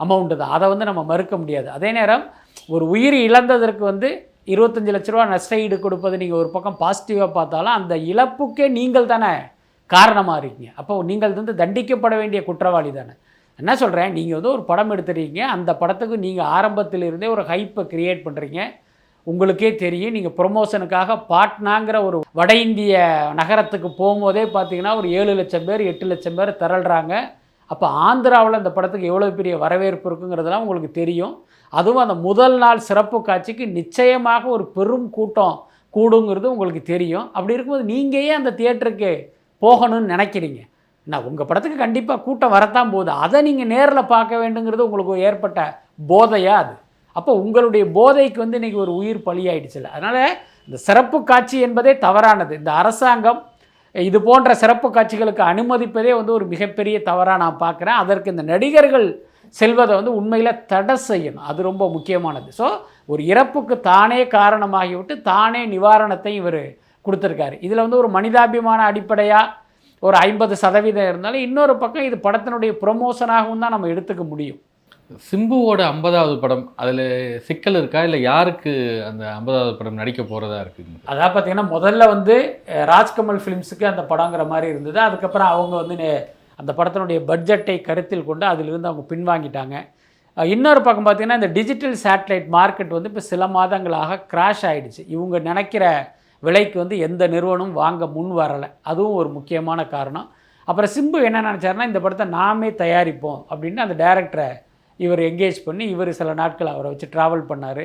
அமௌண்ட்டு தான். அதை வந்து நம்ம மறுக்க முடியாது. அதே நேரம் ஒரு உயிர் இழந்ததற்கு வந்து இருபத்தஞ்சு லட்ச ரூபா நஷ்ட ஈடு கொடுப்பது நீங்கள் ஒரு பக்கம் பாசிட்டிவாக பார்த்தாலும் அந்த இழப்புக்கே நீங்கள் தானே காரணமாக இருக்கீங்க. அப்போ நீங்கள் வந்து தண்டிக்கப்பட வேண்டிய குற்றவாளி தானே. என்ன சொல்கிறேன் நீங்கள் வந்து ஒரு படம் எடுத்துறீங்க. அந்த படத்துக்கு நீங்கள் ஆரம்பத்திலிருந்தே ஒரு ஹைப்பை க்ரியேட் பண்ணுறீங்க உங்களுக்கே தெரியும். நீங்கள் ப்ரொமோஷனுக்காக பாட்னாங்கிற ஒரு வட இந்திய நகரத்துக்கு போகும்போதே பார்த்தீங்கன்னா ஒரு ஏழு லட்சம் பேர் எட்டு லட்சம் பேர் திரள்றாங்க. அப்போ ஆந்திராவில் இந்த படத்துக்கு எவ்வளோ பெரிய வரவேற்பு இருக்குங்கிறதெல்லாம் உங்களுக்கு தெரியும். அதுவும் அந்த முதல் நாள் சிறப்பு காட்சிக்கு நிச்சயமாக ஒரு பெரும் கூட்டம் கூடுங்கிறது உங்களுக்கு தெரியும். அப்படி இருக்கும்போது நீங்கள் ஏன் அந்த தியேட்டருக்கு போகணும்னு நினைக்கிறீங்க. நான் உங்கள் படத்துக்கு கண்டிப்பாக கூட்டம் வரத்தான் போகுது. அதை நீங்கள் நேரில் பார்க்க வேண்டுங்கிறது உங்களுக்கு ஏற்பட்ட போதையா அது? அப்போ உங்களுடைய போதைக்கு வந்து இன்றைக்கி ஒரு உயிர் பலியாயிடுச்சுல்ல அதனால் இந்த சிறப்பு காட்சி என்பதே தவறானது. இந்த அரசாங்கம் இது போன்ற சிறப்பு காட்சிகளுக்கு அனுமதிப்பதே வந்து ஒரு மிகப்பெரிய தவறாக நான் பார்க்குறேன். அதற்கு இந்த நடிகர்கள் செல்வதை வந்து உண்மையில் தடை செய்யணும். அது ரொம்ப முக்கியமானது. ஸோ ஒரு இறப்புக்கு தானே காரணமாகிவிட்டு தானே நிவாரணத்தை இவர் கொடுத்துருக்காரு. இதில் வந்து ஒரு மனிதாபிமான அடிப்படையாக ஒரு ஐம்பது சதவீதம் இருந்தாலும் இன்னொரு பக்கம் இது படத்தினுடைய ப்ரொமோஷனாகவும் தான் நம்ம எடுத்துக்க முடியும். சிம்புவோட ஐம்பதாவது படம் அதில் சிக்கல் இருக்கா? இல்லை யாருக்கு அந்த ஐம்பதாவது படம் நடிக்க போகிறதா இருக்குங்க அதான் பார்த்தீங்கன்னா முதல்ல வந்து ராஜ்கமல் ஃபிலிம்ஸுக்கு அந்த படங்கிற மாதிரி இருந்தது. அதுக்கப்புறம் அவங்க வந்து நே- அந்த படத்தினுடைய பட்ஜெட்டை கருத்தில் கொண்டு அதிலிருந்து அவங்க பின்வாங்கிட்டாங்க. இன்னொரு பக்கம் பார்த்தீங்கன்னா இந்த டிஜிட்டல் சேட்டலைட் மார்க்கெட் வந்து இப்போ சில மாதங்களாக கிராஷ் ஆகிடுச்சு இவங்க நினைக்கிற விலைக்கு வந்து எந்த நிறுவனமும் வாங்க முன் வரலை. அதுவும் ஒரு முக்கியமான காரணம். அப்புறம் சிம்பு என்ன நினச்சாருன்னா இந்த படத்தை நாமே தயாரிப்போம் அப்படின்னு அந்த டேரக்டரை இவர் என்கேஜ் பண்ணி இவர் சில நாட்கள் அவரை வச்சு ட்ராவல் பண்ணார்.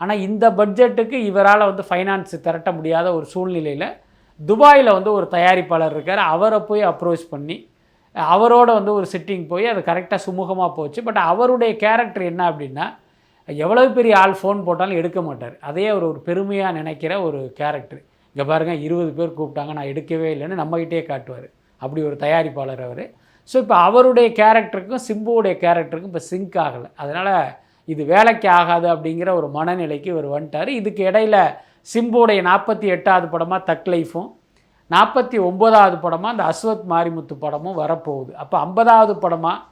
ஆனால் இந்த பட்ஜெட்டுக்கு இவரால் வந்து ஃபைனான்ஸ் திரட்ட முடியாத ஒரு சூழ்நிலையில் துபாயில் வந்து ஒரு தயாரிப்பாளர் இருக்கார். அவரை போய் அப்ரோச் பண்ணி அவரோட வந்து ஒரு சிட்டிங் போய் அது கரெக்டாக சுமூகமாக போச்சு. பட் அவருடைய கேரக்டர் என்ன அப்படின்னா எவ்வளவு பெரிய ஆள் ஃபோன் போட்டாலும் எடுக்க மாட்டார். அதே அவர் ஒரு பெருமையாக நினைக்கிற ஒரு கேரக்டர் இங்கே பாருங்கள் இருபது பேர் கூப்பிட்டாங்க நான் எடுக்கவே இல்லைன்னு நம்மகிட்டே காட்டுவார். அப்படி ஒரு தயாரிப்பாளர் அவர். ஸோ இப்போ அவருடைய கேரக்டருக்கும் சிம்புவுடைய கேரக்டருக்கும் இப்போ சிங்க் ஆகலை. அதனால் இது வேலைக்கு ஆகாது அப்படிங்கிற ஒரு மனநிலைக்கு இவர் வந்துட்டார். இதுக்கு இடையில சிம்புவோடைய நாற்பத்தி எட்டாவது படமாக தக் லைஃபும் நாற்பத்தி ஒம்பதாவது படமாக அந்த அஸ்வத் மாரிமுத்து படமும் வரப்போகுது. அப்போ ஐம்பதாவது படமாக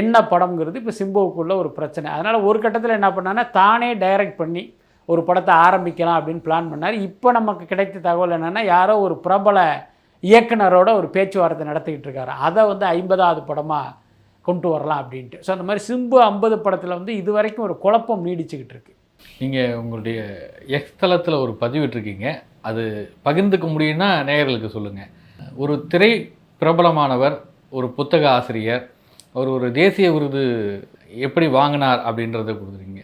என்ன படம்ங்கிறது இப்போ சிம்புவுக்குள்ள ஒரு பிரச்சனை. அதனால் ஒரு கட்டத்தில் என்ன பண்ணான்னா தானே டைரக்ட் பண்ணி ஒரு படத்தை ஆரம்பிக்கலாம் அப்படின்னு பிளான் பண்ணார். இப்போ நமக்கு கிடைத்த தகவல் என்னென்னா யாரோ ஒரு பிரபல இயக்குனரோட ஒரு பேச்சுவார்த்தை நடத்திக்கிட்டு இருக்காரு. அதை வந்து ஐம்பதாவது படமாக கொண்டு வரலாம் அப்படின்ட்டு. ஸோ அந்த மாதிரி சிம்பு ஐம்பது படத்தில் வந்து இது வரைக்கும் ஒரு குழப்பம் நீடிச்சுக்கிட்டு இருக்கு. நீங்கள் உங்களுடைய எக்ஸ்தலத்தில் ஒரு பதிவிட்டிருக்கீங்க. அது பகிர்ந்துக்க முடியும்னா நேயர்களுக்கு சொல்லுங்கள் ஒரு திரை பிரபலமானவர் ஒரு புத்தக ஆசிரியர் அவர் ஒரு தேசிய விருது எப்படி வாங்கினார் அப்படின்றத கொடுத்துருக்கீங்க.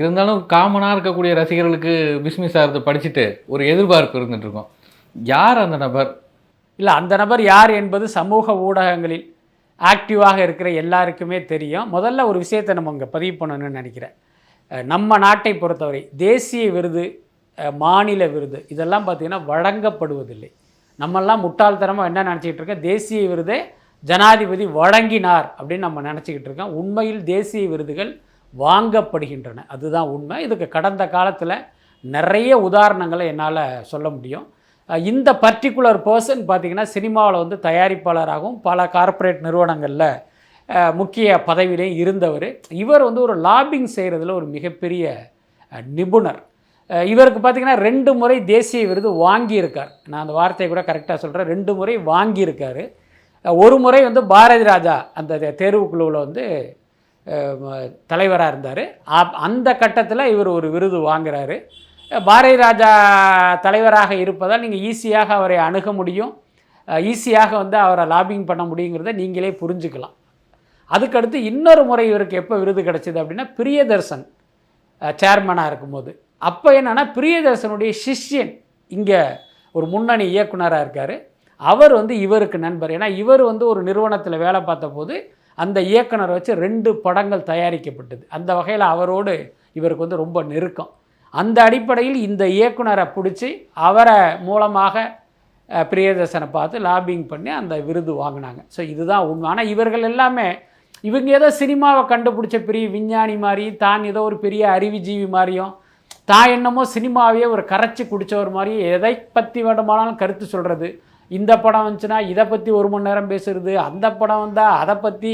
இருந்தாலும் காமனாக இருக்கக்கூடிய ரசிகர்களுக்கு பிஸ்மிஸ் ஆகிறது படிச்சுட்டு ஒரு எதிர்பார்ப்பு இருந்துட்டு இருக்கோம். யார் அந்த நபர்? இல்லை அந்த நபர் யார் என்பது சமூக ஊடகங்களில் ஆக்டிவாக இருக்கிற எல்லாருக்குமே தெரியும். முதல்ல ஒரு விஷயத்தை நம்ம இங்கே பதிவு பண்ணணும்னு நினைக்கிறேன். நம்ம நாட்டை பொறுத்தவரை தேசிய விருது மாநில விருது இதெல்லாம் பார்த்திங்கன்னா வழங்கப்படுவதில்லை. நம்மெல்லாம் முட்டாள்தனமாக என்ன நினச்சிக்கிட்டு இருக்கோம்? தேசிய விருதே ஜனாதிபதி வழங்கினார் அப்படின்னு நம்ம நினச்சிக்கிட்டு இருக்கோம். உண்மையில் தேசிய விருதுகள் வாங்கப்படுகின்றன. அதுதான் உண்மை. இதுக்கு கடந்த காலத்தில் நிறைய உதாரணங்களை என்னால் சொல்ல முடியும். இந்த பர்டிகுலர் பர்சன் பார்த்திங்கன்னா சினிமாவில் வந்து தயாரிப்பாளராகவும் பல கார்ப்பரேட் நிறுவனங்களில் முக்கிய பதவியிலையும் இருந்தவர். இவர் வந்து ஒரு லாபிங் செய்கிறதுல ஒரு மிகப்பெரிய நிபுணர். இவருக்கு பார்த்திங்கன்னா ரெண்டு முறை தேசிய விருது வாங்கியிருக்கார். நான் அந்த வார்த்தையை கூட கரெக்டாக சொல்கிறேன் ரெண்டு முறை வாங்கியிருக்கார். ஒரு முறை வந்து பாரதி ராஜா அந்த தேர்வுக்குழுவில் வந்து தலைவராக இருந்தார். அந்த கட்டத்தில் இவர் ஒரு விருது வாங்குறாரு. பாரதி ராஜா தலைவராக இருப்பதால் நீங்கள் ஈஸியாக அவரை அணுக முடியும். ஈஸியாக வந்து அவரை லாபிங் பண்ண முடியுங்கிறத நீங்களே புரிஞ்சுக்கலாம். அதுக்கடுத்து இன்னொரு முறை இவருக்கு எப்போ விருது கிடச்சிது அப்படின்னா பிரியதர்சன் சேர்மனாக இருக்கும்போது. அப்போ என்னென்னா பிரியதர்சனுடைய சிஷ்யன் இங்கே ஒரு முன்னணி இயக்குனராக இருக்கார். அவர் வந்து இவருக்கு நண்பர். ஏன்னா இவர் வந்து ஒரு நிறுவனத்தில் வேலை பார்த்தபோது அந்த இயக்குனரை வச்சு ரெண்டு படங்கள் தயாரிக்கப்பட்டது. அந்த வகையில் அவரோடு இவருக்கு வந்து ரொம்ப நெருக்கம். அந்த அடிப்படையில் இந்த இயக்குனரை பிடிச்சி அவரை மூலமாக பிரியதர்சனை பார்த்து லாபிங் பண்ணி அந்த விருது வாங்கினாங்க. ஸோ இதுதான் உண்மை. ஆனால் இவர்கள் எல்லாமே இவங்க ஏதோ சினிமாவை கண்டுபிடிச்ச பெரிய விஞ்ஞானி மாதிரி தான் ஏதோ ஒரு பெரிய அறிவுஜீவி மாதிரியும் தான் என்னமோ சினிமாவையே ஒரு கரைச்சி குடித்தவர் மாதிரி எதை பற்றி வேண்டுமானாலும் கருத்து சொல்கிறது இந்த படம் வந்துச்சுன்னா இதை பற்றி ஒரு மணி நேரம் பேசுறது அந்த படம் வந்தால் அதை பற்றி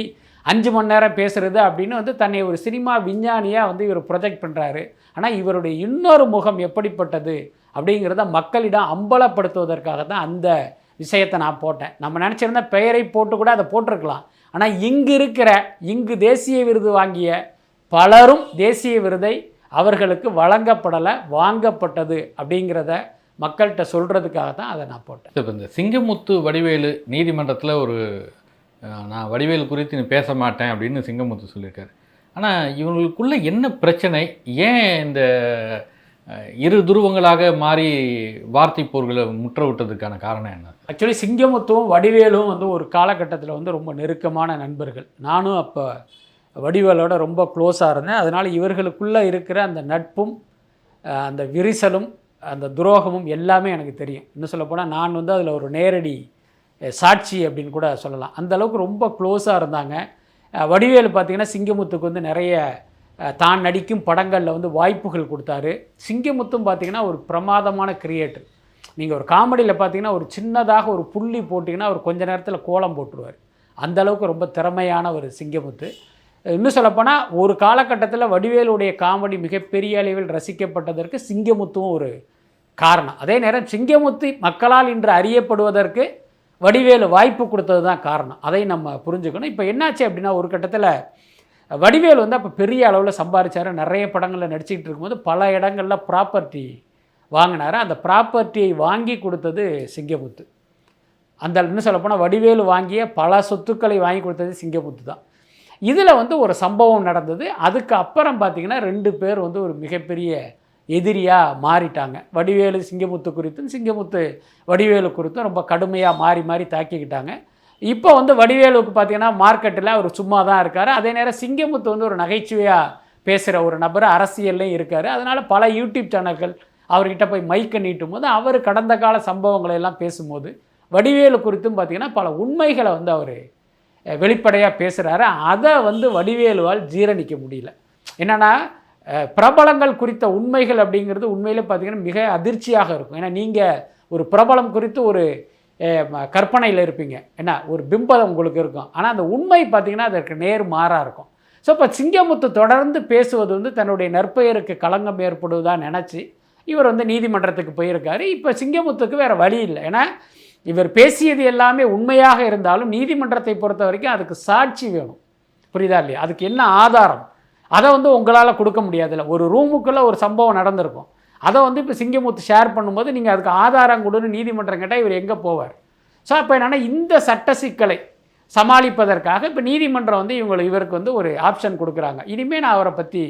அஞ்சு மணி நேரம் பேசுறது அப்படின்னு வந்து தன்னை ஒரு சினிமா விஞ்ஞானியாக வந்து இவர் ப்ரொஜெக்ட் பண்ணுறாரு ஆனால் இவருடைய இன்னொரு முகம் எப்படிப்பட்டது அப்படிங்கிறத மக்களிடம் அம்பலப்படுத்துவதற்காக தான் அந்த விஷயத்தை நான் போட்டேன். நம்ம நினச்சிருந்த பெயரை போட்டு கூட அதை போட்டிருக்கலாம். ஆனால் இங்கு இருக்கிற இங்கு தேசிய விருது வாங்கிய பலரும் தேசிய விருதை அவர்களுக்கு வழங்கப்படலை வாங்கப்பட்டது அப்படிங்கிறத மக்கள்கிட்ட சொல்கிறதுக்காக தான் அதை நான் போட்டேன். இப்போ இந்த சிங்கமுத்து வடிவேலு நீதிமன்றத்தில் ஒரு நான் வடிவேல் குறித்து நீ பேச மாட்டேன் அப்படின்னு சிங்கமுத்து சொல்லியிருக்காரு. ஆனால் இவங்களுக்குள்ளே என்ன பிரச்சனை? ஏன் இந்த இரு துருவங்களாக மாறி வார்த்தை போர்களை முற்ற விட்டதுக்கான காரணம் என்ன? ஆக்சுவலி சிங்கமுத்துவும் வடிவேலும் வந்து ஒரு காலகட்டத்தில் வந்து ரொம்ப நெருக்கமான நண்பர்கள். நானும் அப்போ வடிவேலோட ரொம்ப க்ளோஸாக இருந்தேன். அதனால் இவர்களுக்குள்ளே இருக்கிற அந்த நட்பும் அந்த விரிசலும் அந்த துரோகமும் எல்லாமே எனக்கு தெரியும். இன்னும் சொல்லப்போனால் நான் வந்து அதில் ஒரு நேரடி சாட்சி அப்படின்னு கூட சொல்லலாம். அந்த அளவுக்கு ரொம்ப க்ளோஸாக இருந்தாங்க. வடிவேலு பார்த்திங்கன்னா சிங்கமுத்துக்கு வந்து நிறைய தான் நடிக்கும் படங்களில் வந்து வாய்ப்புகள் கொடுத்தாரு. சிங்கமுத்தும் பார்த்திங்கன்னா ஒரு பிரமாதமான கிரியேட்டர் நீங்கள் ஒரு காமெடியில் பார்த்தீங்கன்னா ஒரு சின்னதாக ஒரு புள்ளி போட்டிங்கன்னா அவர் கொஞ்ச நேரத்தில் கோலம் போட்டுருவார். அந்த அளவுக்கு ரொம்ப திறமையான ஒரு சிங்கமுத்து. இன்னும் சொல்லப்போனால் ஒரு காலகட்டத்தில் வடிவேலுடைய காமெடி மிகப்பெரிய அளவில் ரசிக்கப்பட்டதற்கு சிங்கமுத்துவும் ஒரு காரணம். அதே நேரம் சிங்கமுத்து மக்களால் இன்று அறியப்படுவதற்கு வடிவேலு வாய்ப்பு கொடுத்தது தான் காரணம். அதை நம்ம புரிஞ்சுக்கணும். இப்போ என்னாச்சு அப்படின்னா ஒரு கட்டத்தில் வடிவேலு வந்து அப்போ பெரிய அளவில் சம்பாதிச்சார் நிறைய படங்களில் நடிச்சிக்கிட்டு இருக்கும்போது பல இடங்களில் ப்ராப்பர்ட்டி வாங்கினாரு. அந்த ப்ராப்பர்ட்டியை வாங்கி கொடுத்தது சிங்கமுத்து அந்த இன்னும் சொல்லப்போனால் வடிவேலு வாங்கிய பல சொத்துக்களை வாங்கி கொடுத்தது சிங்கமுத்து தான். இதில் வந்து ஒரு சம்பவம் நடந்தது. அதுக்கு அப்புறம் பார்த்திங்கன்னா ரெண்டு பேர் வந்து ஒரு மிகப்பெரிய எதிரியாக மாறிட்டாங்க. வடிவேலு சிங்கமுத்து குறித்தும் சிங்கமுத்து வடிவேலு குறித்தும் ரொம்ப கடுமையாக மாறி மாறி தாக்கிக்கிட்டாங்க. இப்போ வந்து வடிவேலுக்கு பார்த்தீங்கன்னா மார்க்கெட்டில் அவர் சும்மா தான் இருக்கார். அதே நேரம் சிங்கமுத்து வந்து ஒரு நகைச்சுவையாக பேசுகிற ஒரு நபர் அரசியல்லையும் இருக்கார். அதனால் பல யூடியூப் சேனல்கள் அவர்கிட்ட போய் மைக்கை நீட்டும் போது அவர் கடந்த கால சம்பவங்களை எல்லாம் பேசும்போது வடிவேலு குறித்தும் பார்த்தீங்கன்னா பல உண்மைகளை வந்து அவர் வெளிப்படையாக பேசுகிறாரு அதை வந்து வடிவேலுவால் ஜீரணிக்க முடியல. என்னென்னா பிரபலங்கள் குறித்த உண்மைகள் அப்படிங்கிறது உண்மையிலே பார்த்தீங்கன்னா மிக அதிர்ச்சியாக இருக்கும். ஏன்னா நீங்கள் ஒரு பிரபலம் குறித்து ஒரு கற்பனையில் இருப்பீங்க. என்ன ஒரு பிம்பம் உங்களுக்கு இருக்கும். ஆனால் அந்த உண்மை பார்த்தீங்கன்னா அதற்கு நேர் மாறாக இருக்கும். ஸோ இப்போ சிங்கமுத்து தொடர்ந்து பேசுவது வந்து தன்னுடைய நற்பெயருக்கு களங்கம் ஏற்படுவதா நினச்சி இவர் வந்து நீதிமன்றத்துக்கு போயிருக்காரு. இப்போ சிங்கமுத்துக்கு வேறு வழி இல்லை. ஏன்னா இவர் பேசியது எல்லாமே உண்மையாக இருந்தாலும் நீதிமன்றத்தை பொறுத்த வரைக்கும் அதுக்கு சாட்சி வேணும். புரியுதா இல்லையா? அதுக்கு என்ன ஆதாரம்? அதை வந்து உங்களால் கொடுக்க முடியாதுல்ல. ஒரு ரூமுக்குள்ளே ஒரு சம்பவம் நடந்திருக்கும். அதை வந்து இப்போ சிங்கமுத்து ஷேர் பண்ணும்போது நீங்கள் அதுக்கு ஆதாரம் கொடுன்னு நீதிமன்றம் கேட்டால் இவர் எங்கே போவார்? ஸோ அப்போ என்னென்னா இந்த சட்ட சிக்கலை சமாளிப்பதற்காக இப்போ நீதிமன்றம் வந்து இவங்களை இவருக்கு வந்து ஒரு ஆப்ஷன் கொடுக்குறாங்க. இனிமேல் நான் அவரை பற்றி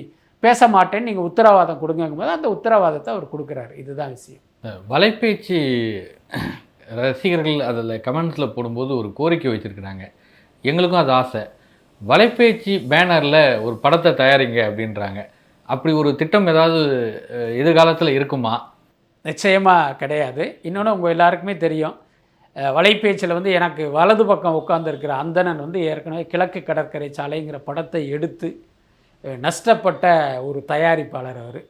பேச மாட்டேன்னு நீங்கள் உத்தரவாதம் கொடுங்கும் போது அந்த உத்தரவாதத்தை அவர் கொடுக்குறாரு. இதுதான் விஷயம். வலைபேச்சு ரசிகர்கள் அதில் கமெண்ட்ஸில் போடும்போது ஒரு கோரிக்கை வச்சுருக்கிறாங்க. எங்களுக்கும் அது ஆசை. வலைபேச்சு பேனரில் ஒரு படத்தை தயாரிங்க அப்படின்றாங்க. அப்படி ஒரு திட்டம் ஏதாவது எதிர்காலத்தில் இருக்குமா? நிச்சயமாக கிடையாது. இன்னொன்று உங்கள் எல்லாருக்குமே தெரியும். அஹ், வலைபேச்சில் வந்து எனக்கு வலது பக்கம் உட்காந்துருக்கிற அந்தணன் வந்து ஏற்கனவே கிழக்கு கடற்கரை சாலைங்கிற படத்தை எடுத்து நஷ்டப்பட்ட ஒரு தயாரிப்பாளர் அவர்.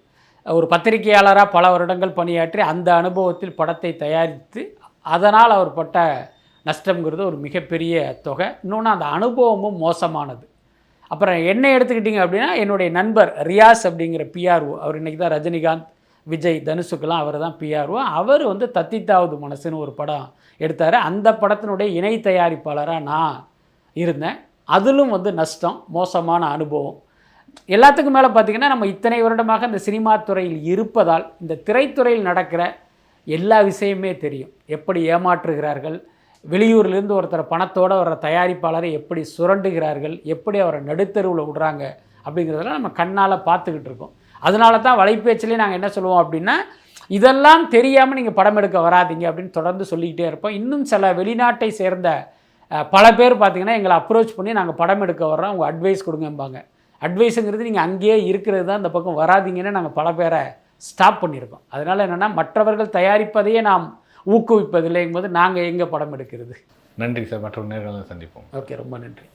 ஒரு பத்திரிகையாளராக பல வருடங்கள் பணியாற்றி அந்த அனுபவத்தில் படத்தை தயாரித்து அதனால் அவர் பட்ட நஷ்டங்கிறது ஒரு மிகப்பெரிய தொகை. இன்னொன்று அந்த அனுபவமும் மோசமானது. அப்புறம் என்னை எடுத்துக்கிட்டிங்க அப்படின்னா என்னுடைய நண்பர் ரியாஸ் அப்படிங்கிற பிஆர்ஓ அவர் இன்றைக்கி தான் ரஜினிகாந்த் விஜய் தனுஷுக்கெல்லாம் அவர் தான் பிஆர்ஓ அவர் வந்து தத்தித்தாவது மனசுன்னு ஒரு படம் எடுத்தார். அந்த படத்தினுடைய இணை தயாரிப்பாளராக நான் இருந்தேன். அதிலும் வந்து நஷ்டம் மோசமான அனுபவம். எல்லாத்துக்கும் மேலே பார்த்தீங்கன்னா நம்ம இத்தனை வருடமாக இந்த சினிமா துறையில் இருப்பதால் இந்த திரைத்துறையில் நடக்கிற எல்லா விஷயமே தெரியும். எப்படி ஏமாற்றுகிறார்கள் வெளியூர்லேருந்து ஒருத்தர் பணத்தோடு வர தயாரிப்பாளரை எப்படி சுரண்டுகிறார்கள் எப்படி அவரை நடுத்தருவில் விடுறாங்க அப்படிங்கிறதெல்லாம் நம்ம கண்ணால் பார்த்துக்கிட்டு இருக்கோம். அதனால தான் வலைப்பேச்சிலே நாங்கள் என்ன சொல்லுவோம் அப்படின்னா இதெல்லாம் தெரியாமல் நீங்கள் படம் எடுக்க வராதீங்க அப்படின்னு தொடர்ந்து சொல்லிக்கிட்டே இருப்போம். இன்னும் சில வெளிநாட்டை சேர்ந்த பல பேர் பார்த்தீங்கன்னா எங்களை அப்ரோச் பண்ணி நாங்கள் படம் எடுக்க வர்றோம் உங்கள் அட்வைஸ் கொடுங்கம்பாங்க. அட்வைஸுங்கிறது நீங்கள் அங்கேயே இருக்கிறது தான் இந்த பக்கம் வராதீங்கன்னு நாங்கள் பல பேரை ஸ்டாப் பண்ணியிருக்கோம். அதனால் என்னென்னா மற்றவர்கள் தயாரிப்பதையே நாம் ஊக்குவிப்பதில்லைங்கும் போது நாங்கள் எங்கே படம் எடுக்கிறது. நன்றி சார். மற்ற நேர்களை சந்திப்போம். ஓகே ரொம்ப நன்றி.